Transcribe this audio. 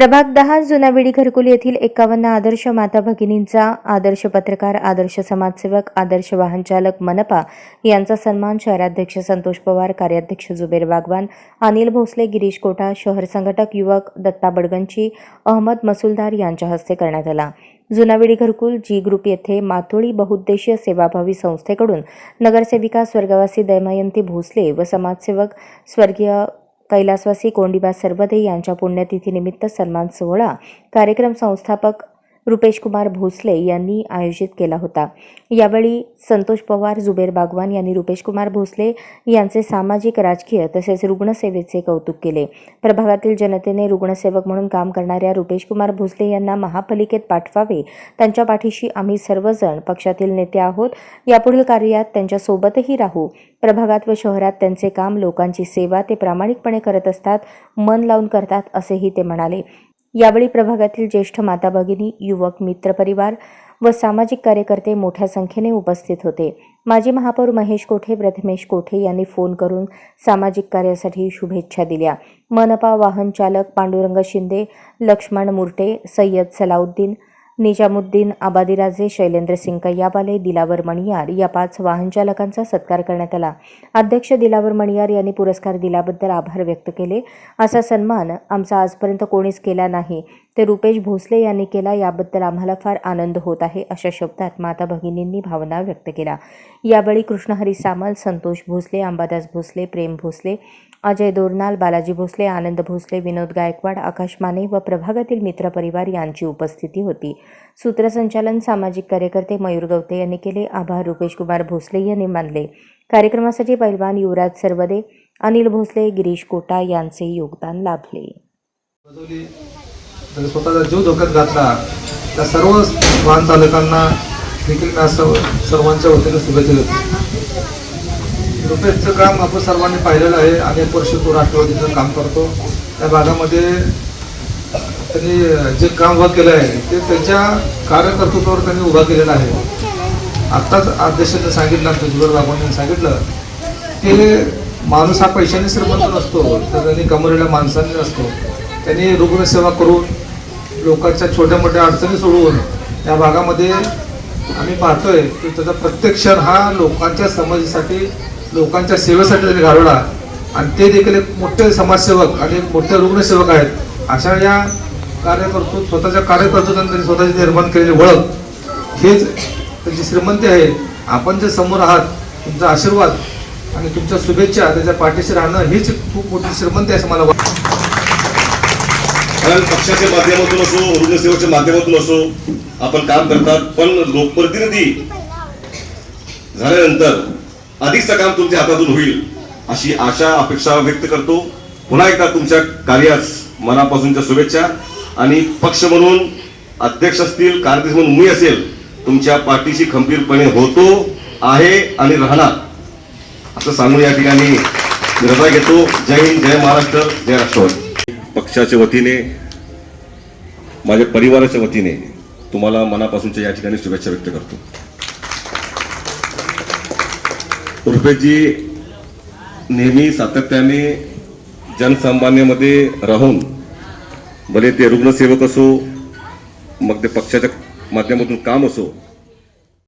प्रभाग दहा जुनाविडी घरकुल येथील एकावन्न आदर्श माता भगिनींचा आदर्श पत्रकार आदर्श समाजसेवक आदर्श वाहनचालक मनपा यांचा सन्मान शहराध्यक्ष संतोष पवार कार्याध्यक्ष जुबेर बागवान अनिल भोसले गिरीश कोटा शहर संघटक युवक दत्ता बडगंची अहमद मसुलदार यांच्या हस्ते करण्यात आला. जुनाविडी घरकुल जी ग्रुप येथे मातोळी बहुउद्देशीय सेवाभावी संस्थेकडून नगरसेविका स्वर्गवासी दयमयंती भोसले व समाजसेवक स्वर्गीय कैलासवासी कोंडिबा सरबदे यांच्या पुण्यतिथीनिमित्त सन्मान सोहळा. कार्यक्रम संस्थापक रुपेश कुमार भोसले यांनी आयोजित केला होता. यावेळी संतोष पवार जुबेर बागवान यांनी रुपेश कुमार भोसले यांचे सामाजिक राजकीय तसेच रुग्णसेवेचे कौतुक केले. प्रभागातील जनतेने रुग्णसेवक म्हणून काम करणाऱ्या रुपेश कुमार भोसले यांना महापालिकेत पाठवावे त्यांच्या पाठीशी आम्ही सर्वजण पक्षातील नेते आहोत यापुढील कार्यात त्यांच्यासोबतही राहू. प्रभागात व शहरात त्यांचे काम लोकांची सेवा ते प्रामाणिकपणे करत असतात मन लावून करतात असेही ते म्हणाले. यावेळी प्रभागातील ज्येष्ठ माता भगिनी युवक मित्रपरिवार व सामाजिक कार्यकर्ते मोठ्या संख्येने उपस्थित होते. माजी महापौर महेश कोठे प्रथमेश कोठे यांनी फोन करून सामाजिक कार्यासाठी शुभेच्छा दिल्या. मनपा वाहन चालक पांडुरंग शिंदे लक्ष्मण मुर्टे सय्यद सलाउद्दीन निजामुद्दीन आबादीराजे शैलेंद्र सिंग कैयाबाले दिलावर मणियार या पाच वाहनचालकांचा सत्कार करण्यात आला. अध्यक्ष दिलावर मणियार यांनी पुरस्कार दिल्याबद्दल आभार व्यक्त केले. असा सन्मान आमचा आजपर्यंत कोणीच केला नाही. ते रुपेश भोसले यांनी केला याबद्दल आम्हाला फार आनंद होत आहे अशा शब्दात माता भगिनींनी भावना व्यक्त केला यावेळी कृष्णहरी सामल संतोष भोसले अंबादास भोसले प्रेम भोसले अजय दोरनाल बालाजी भोसले आनंद भोसले विनोद गायकवाड आकाश माने व प्रभागातील मित्रपरिवार यांची उपस्थिती होती. सूत्रसंचालन सामाजिक कार्यकर्ते मयूर गवते यांनी केले आभार रुपेश कुमार भोसले यांनी मानले. कार्यक्रमासाठी पैलवान युवराज सर्वदे अनिल भोसले गिरीश कोटा यांचे योगदान लाभले. तर स्वतःचा जीव धोक्यात घातला. त्या सर्व वाहन चालकांना देखील मी असं सर्वांच्या वतीने शुभेच्छा देतो. रुपेशचं काम आपण सर्वांनी पाहिलेलं आहे अनेक वर्ष तो राष्ट्रवादीचं काम करतो. त्या भागामध्ये त्यांनी जे काम उभं केलं आहे ते त्यांच्या कार्यकर्तृत्वावर त्यांनी उभा केलेलं आहे. आत्ताच अध्यक्षांनी सांगितलं आमच्या बाबांनी सांगितलं की माणूस हा पैशाने श्रीमंत नसतो तर त्यांनी कमवलेल्या माणसांनी नसतो त्यांनी रुग्णसेवा करून लोकांच्या छोट्या मोठ्या अडचणी सोडवून त्या भागामध्ये आम्ही पाहतोय की त्याचा प्रत्येक क्षण हा लोकांच्या समाजासाठी लोकांच्या सेवेसाठी त्यांनी घालवला. आणि ते देखील एक मोठे समाजसेवक आणि एक मोठे रुग्णसेवक आहेत. अशा या कार्यकर्तृ स्वतःच्या कार्यकर्तृत्वाने त्यांनी स्वतःची निर्माण केलेली ओळख हेच त्यांची श्रीमंती आहे. आपण जे समोर आहात तुमचा आशीर्वाद आणि तुमच्या शुभेच्छा त्याच्या पाठीशी राहणं हीच खूप मोठी श्रीमंती आहे असं मला वाटतं. कारण पक्षाच्या माध्यमातून असो रुग्णसेवेच्या माध्यमातून असो आपण काम करतात पण लोकप्रतिनिधी झाल्यानंतर अधिकचं काम तुमच्या हातातून होईल अशी आशा अपेक्षा व्यक्त करतो. पुन्हा एकदा तुमच्या कार्यास मनापासूनच्या शुभेच्छा. आणि पक्ष म्हणून अध्यक्ष असतील कार्याध्यक्ष म्हणून मी असेल तुमच्या पाठीशी खंबीरपणे होतो आहे आणि राहणार. असं सांगून या ठिकाणी निर्णय घेतो. जय हिंद जय महाराष्ट्र जय राष्ट्रवादी. पक्षाच्या वतीने माझ्या परिवाराच्या वतीने तुम्हाला मनापासूनच्या या ठिकाणी शुभेच्छा व्यक्त करतो. रुपेशजी नेहमी सातत्याने जनसामान्यामध्ये राहून भले ते रुग्णसेवक असो मग ते पक्षाच्या माध्यमातून काम असो